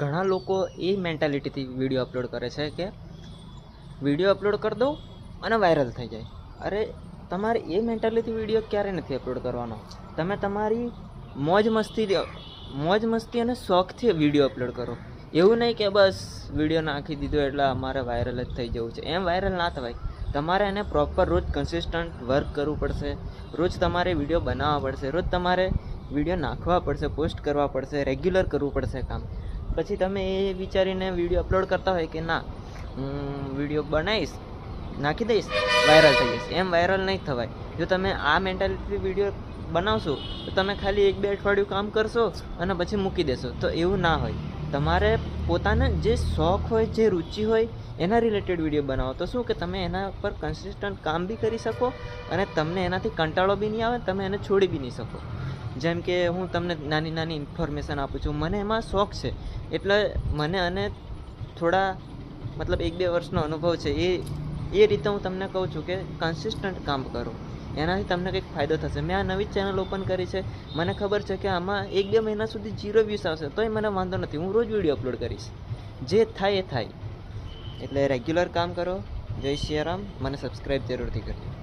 ઘણા લોકો એ મેન્ટાલિટીથી video upload કરે છે કે વીડિયો અપલોડ કરી દઉં અને વાયરલ થઈ જાય. અરે, તમારે એ મેન્ટાલિટી વીડિયો ક્યારે નથી અપલોડ કરવાનો? તમે તમારી મોજ મસ્તી મોજ મસ્તી અને શોખથી વીડિયો અપલોડ કરો. એવું નહીં કે બસ વીડિયો નાખી દીધો એટલે અમારે વાયરલ જ થઈ જવું છે. એમ વાયરલ ના થવાય. તમારે એને પ્રોપર રોજ કન્સિસ્ટન્ટ વર્ક કરવું પડશે. રોજ તમારે વીડિયો બનાવવા પડશે. રોજ તમારે વીડિયો નાખવા પડશે પોસ્ટ કરવા પડશે રેગ્યુલર કરવું પડશે કામ. પછી તમે એ વિચારીને વીડિયો અપલોડ કરતા હોય કે ના, હું વીડિયો બનાવીશ, નાખી દઈશ વાયરલ થઈ જશે. એમ વાયરલ નહીં થવાય. જો તમે આ મેન્ટાલિટી વીડિયો બનાવશો, તો તમે ખાલી એક બે અઠવાડિયું કામ કરશો અને પછી મૂકી દેશો. તો એવું ના હોય. તમારે પોતાને જે શોખ હોય, જે રુચિ હોય, એના રિલેટેડ વીડિયો બનાવો. તો શું કે તમે એના પર કન્સિસ્ટન્ટ કામ બી કરી શકો અને તમને એનાથી કંટાળો બી નહીં આવે, તમે એને છોડી બી નહીં શકો. જેમ કે હું તમને નાની નાની ઇન્ફોર્મેશન આપું છું. મને એમાં શોખ છે. એટલે મને અને થોડા, મતલબ એક બે વર્ષનો અનુભવ છે, એ એ રીતે હું તમને કહું છું કે કન્સિસ્ટન્ટ કામ કરો. એનાથી તમને કંઈક ફાયદો થશે. મેં આ નવી ચેનલ ઓપન કરી છે. મને ખબર છે કે આમાં એક બે મહિના સુધી જીરો વ્યૂઝ આવશે. તોય મને વાંધો નથી. હું રોજ વીડિયો અપલોડ કરીશ. જે થાય એ થાય. એટલે રેગ્યુલર કામ કરો. જય સિયારામ મને સબસ્ક્રાઈબ જરૂરથી કરજો.